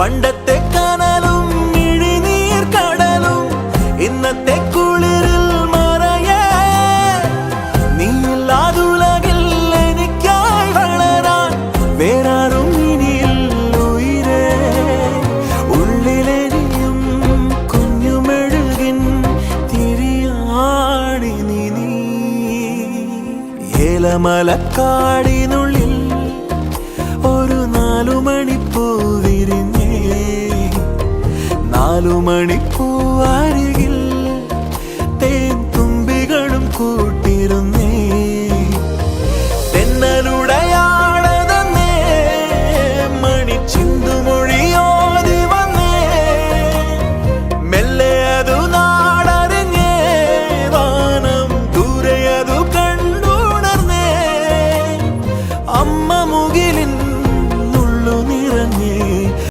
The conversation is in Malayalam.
പണ്ടത്തെ കനലും ഇഴിനീർ കടലും ഇന്നത്തെ കുളിരിൽ മറയ. നീയില്ലാതുലകിൽ എനിക്കായി വളരാൻ വേറാരും ഇനിയിൽ ഉയരേ. ഉള്ളിലെരിയും കുഞ്ഞുമെഴുകിൻ തിരിയാണി നീ ഏലമലക്കാടിനുള്ളിൽ ഒരു നാലുമണിപ്പൂവാരികിൽ തേൻ തുമ്പികളും കൂട്ടിരുന്നേ. തെന്നലുടയാടതന്നേ മണിച്ചിന്തുമൊഴിയോതി വന്നേ. മെല്ലെ അതു നാടറിഞ്ഞേ വാനം ദൂരെ അതു കണ്ടുണർന്നേ. അമ്മ മുകിലിൻ